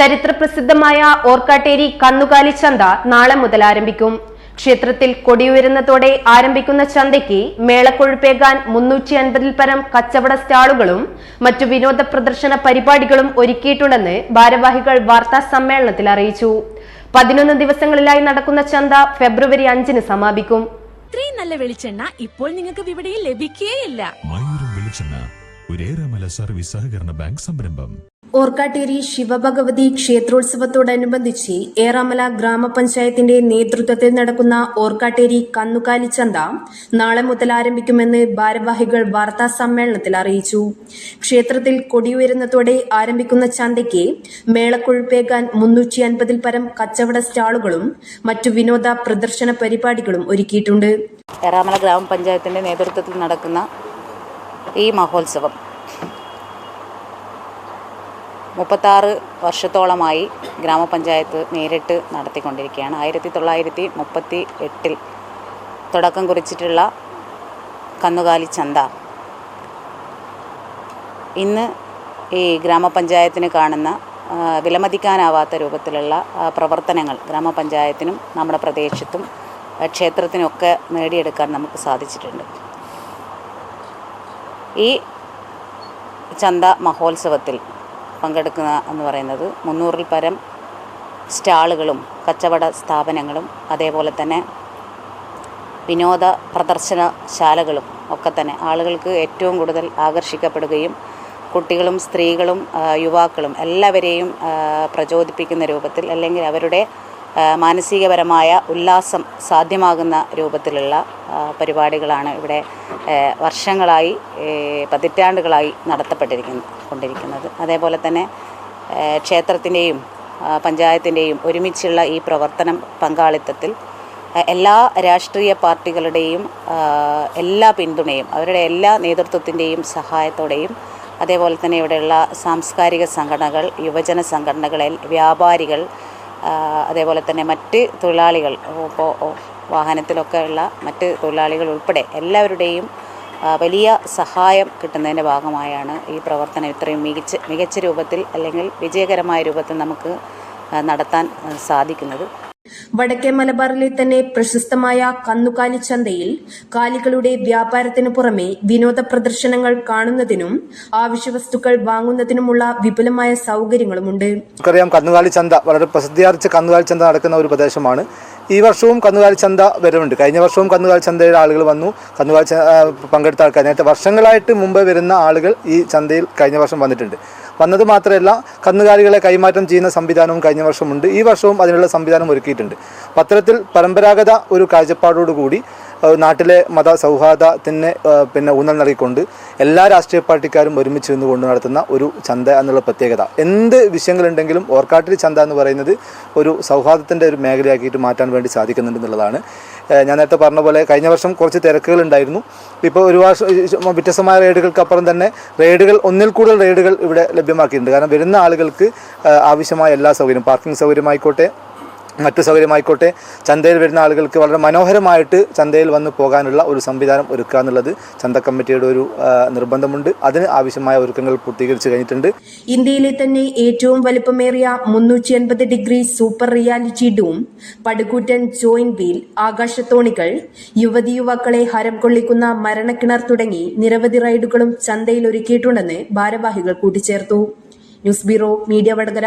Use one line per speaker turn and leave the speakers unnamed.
ചരിത്രപ്രസിദ്ധമായ ഓർക്കാട്ടേരി കന്നുകാലി ചന്ത നാളെ മുതൽ ആരംഭിക്കും. ക്ഷേത്രത്തിൽ കൊടിയുയരുന്നതോടെ ആരംഭിക്കുന്ന ചന്തയ്ക്ക് മേളക്കൊഴുപ്പേകാൻ മുന്നൂറ്റി അൻപതിൽ പരം കച്ചവട സ്റ്റാളുകളും മറ്റു വിനോദ പ്രദർശന പരിപാടികളും ഒരുക്കിയിട്ടുണ്ടെന്ന് ഭാരവാഹികൾ വാർത്താ സമ്മേളനത്തിൽ അറിയിച്ചു. പതിനൊന്ന് ദിവസങ്ങളിലായി നടക്കുന്ന ചന്ത ഫെബ്രുവരി അഞ്ചിന് സമാപിക്കും.
ഇത്രയും നല്ല വെളിച്ചെണ്ണ ഇപ്പോൾ നിങ്ങൾക്ക് വിപണിയിൽ ലഭിക്കുകയില്ല
വെളിച്ചെണ്ണ ഒരേറെമല സർവീസ് സഹകരണ ബാങ്ക് സംരംഭം.
ഓർക്കാട്ടേരി ശിവഭഗവതി ക്ഷേത്രോത്സവത്തോടനുബന്ധിച്ച് ഏറാമല ഗ്രാമപഞ്ചായത്തിന്റെ നേതൃത്വത്തിൽ നടക്കുന്ന ഓർക്കാട്ടേരി കന്നുകാലി ചന്ത നാളെ മുതൽ ആരംഭിക്കുമെന്ന് ഭാരവാഹികൾ വാർത്താ സമ്മേളനത്തിൽ അറിയിച്ചു. ക്ഷേത്രത്തിൽ കൊടിയുയരുന്നതോടെ ആരംഭിക്കുന്ന ചന്തയ്ക്ക് മേളക്കൊഴുപ്പേകാൻ മുന്നൂറ്റി അൻപതിൽ പരം കച്ചവട സ്റ്റാളുകളും മറ്റു വിനോദ പ്രദർശന പരിപാടികളും ഒരുക്കിയിട്ടുണ്ട്.
ഏറാമല ഗ്രാമപഞ്ചായത്തിന്റെ നേതൃത്വത്തിൽ നടക്കുന്ന ഈ മഹോത്സവം മുപ്പത്താറ് വർഷത്തോളമായി ഗ്രാമപഞ്ചായത്ത് നേരിട്ട് നടത്തിക്കൊണ്ടിരിക്കുകയാണ്. ആയിരത്തി തൊള്ളായിരത്തി മുപ്പത്തി എട്ടിൽ തുടക്കം കുറിച്ചിട്ടുള്ള കന്നുകാലി ചന്ത. ഇന്ന് ഈ ഗ്രാമപഞ്ചായത്തിന് കാണുന്ന വിലമതിക്കാനാവാത്ത രൂപത്തിലുള്ള പ്രവർത്തനങ്ങൾ ഗ്രാമപഞ്ചായത്തിനും നമ്മുടെ പ്രദേശത്തും ക്ഷേത്രത്തിനുമൊക്കെ നേടിയെടുക്കാൻ നമുക്ക് സാധിച്ചിട്ടുണ്ട്. ഈ ചന്ത മഹോത്സവത്തിൽ പങ്കെടുക്കുന്ന എന്ന് പറയുന്നത് മുന്നൂറിൽ പരം സ്റ്റാളുകളും കച്ചവട സ്ഥാപനങ്ങളും അതേപോലെ തന്നെ വിനോദ പ്രദർശനശാലകളും ഒക്കെ തന്നെ ആളുകൾക്ക് ഏറ്റവും കൂടുതൽ ആകർഷിക്കപ്പെടുകയും കുട്ടികളും സ്ത്രീകളും യുവാക്കളും എല്ലാവരെയും പ്രചോദിപ്പിക്കുന്ന രൂപത്തിൽ അല്ലെങ്കിൽ അവരുടെ മാനസികപരമായ ഉല്ലാസം സാധ്യമാകുന്ന രൂപത്തിലുള്ള പരിപാടികളാണ് ഇവിടെ വർഷങ്ങളായി പതിറ്റാണ്ടുകളായി നടത്തപ്പെട്ടിരിക്കുന്നു കൊണ്ടിരിക്കുന്നത്. അതേപോലെ തന്നെ ക്ഷേത്രത്തിന്റെയും പഞ്ചായത്തിന്റെയും ഒരുമിച്ചുള്ള ഈ പ്രവർത്തനം പങ്കാളിത്തത്തിൽ എല്ലാ രാഷ്ട്രീയ പാർട്ടികളുടെയും എല്ലാ പിന്തുണയും അവരുടെ എല്ലാ നേതൃത്വത്തിന്റെയും സഹായത്തോടെയും അതേപോലെ തന്നെ ഇവിടെയുള്ള സാംസ്കാരിക സംഘടനകൾ യുവജന സംഘടനകൾ വ്യാപാരികൾ അതേപോലെ തന്നെ മറ്റ് തൊഴിലാളികൾ ഇപ്പോൾ വാഹനത്തിലൊക്കെ ഉള്ള മറ്റ് തൊഴിലാളികൾ ഉൾപ്പെടെ എല്ലാവരുടെയും വലിയ സഹായം കിട്ടുന്നതിന്റെ ഭാഗമായാണ് ഈ പ്രവർത്തനം ഇത്രയും മികച്ച മികച്ച രൂപത്തിൽ അല്ലെങ്കിൽ വിജയകരമായ രൂപത്തിൽ നമുക്ക് നടത്താൻ സാധിക്കുന്നത്.
വടക്കേ മലബാറിലെ തന്നെ പ്രശസ്തമായ കന്നുകാലി ചന്തയിൽ കാലികളുടെ വ്യാപാരത്തിനു പുറമെ വിനോദ പ്രദർശനങ്ങൾ കാണുന്നതിനും ആവശ്യവസ്തുക്കൾ വാങ്ങുന്നതിനുമുള്ള വിപുലമായ സൗകര്യങ്ങളുമുണ്ട്.
നമുക്കറിയാം കന്നുകാലി ചന്ത വളരെ പ്രസിദ്ധിയാർജിച്ച കന്നുകാലി ചന്ത നടക്കുന്ന ഒരു പ്രദേശമാണ്. ഈ വർഷവും കന്നുകാലി ചന്ത വരുന്നുണ്ട്. കഴിഞ്ഞ വർഷവും കന്നുകാലി ചന്തയിൽ ആളുകൾ വന്നു. കന്നുകാലി പങ്കെടുത്ത ആൾക്കാർ. നേരത്തെ വർഷങ്ങളായിട്ട് മുമ്പ് വരുന്ന ആളുകൾ ഈ ചന്തയിൽ കഴിഞ്ഞ വർഷം വന്നിട്ടുണ്ട്. വന്നത് മാത്രമല്ല കന്നുകാലികളെ കൈമാറ്റം ചെയ്യുന്ന സംവിധാനവും കഴിഞ്ഞ വർഷമുണ്ട്. ഈ വർഷവും അതിനുള്ള സംവിധാനം ഒരുക്കിയിട്ടുണ്ട്. പത്രത്തിൽ പരമ്പരാഗത ഒരു കാഴ്ചപ്പാടോടുകൂടി നാട്ടിലെ മത സൗഹാർദ്ദത്തിന് പിന്നെ ഊന്നൽ നൽകിക്കൊണ്ട് എല്ലാ രാഷ്ട്രീയ പാർട്ടിക്കാരും ഒരുമിച്ച് നിന്നുകൊണ്ട് നടത്തുന്ന ഒരു ചന്ത എന്നുള്ള പ്രത്യേകത. എന്ത് വിഷയങ്ങളുണ്ടെങ്കിലും ഓർക്കാട്ടിൽ ചന്ത എന്ന് പറയുന്നത് ഒരു സൗഹാർദ്ദത്തിന്റെ ഒരു മേഖലയാക്കിയിട്ട് മാറ്റാൻ വേണ്ടി സാധിക്കുന്നുണ്ട് എന്നുള്ളതാണ്. ഞാൻ നേരത്തെ പറഞ്ഞ പോലെ കഴിഞ്ഞ വർഷം കുറച്ച് തിരക്കുകൾ ഉണ്ടായിരുന്നു. ഇപ്പോൾ ഒരു വർഷം വ്യത്യസ്തമായ റെയ്ഡുകൾക്കപ്പുറം തന്നെ റെയ്ഡുകൾ ഒന്നിൽ കൂടുതൽ റെയ്ഡുകൾ ഇവിടെ ലഭ്യമാക്കിയിട്ടുണ്ട്. കാരണം വരുന്ന ആളുകൾക്ക് ആവശ്യമായ എല്ലാ സൗകര്യം പാർക്കിംഗ് സൗകര്യമായിക്കോട്ടെ മറ്റു സൗകര്യമായിക്കോട്ടെ. ചന്തയിൽ വരുന്ന ആളുകൾക്ക് വളരെ മനോഹരമായിട്ട് ചന്തയിൽ വന്ന് പോകാനുള്ള ഒരു സംവിധാനം ഒരുക്കുക എന്നുള്ളത് ചന്ത കമ്മിറ്റിയുടെ ഒരു നിർബന്ധമുണ്ട്. അതിന് ആവശ്യമായ ഒരുക്കങ്ങൾ പൂർത്തീകരിച്ചു കഴിഞ്ഞിട്ടുണ്ട്.
ഇന്ത്യയിലെ തന്നെ ഏറ്റവും വലുപ്പമേറിയ മുന്നൂറ്റി അൻപത് ഡിഗ്രി സൂപ്പർ റിയാലിറ്റി ഡൂം പടുകൂറ്റൻ ജോയിന്റ് വീൽ ആകാശത്തോണികൾ യുവതി യുവാക്കളെ ഹരം കൊള്ളിക്കുന്ന മരണക്കിണർ തുടങ്ങി നിരവധി റൈഡുകളും ചന്തയിൽ ഒരുക്കിയിട്ടുണ്ടെന്ന് ഭാരവാഹികൾ കൂട്ടിച്ചേർത്തു. News bureau media Vadakara.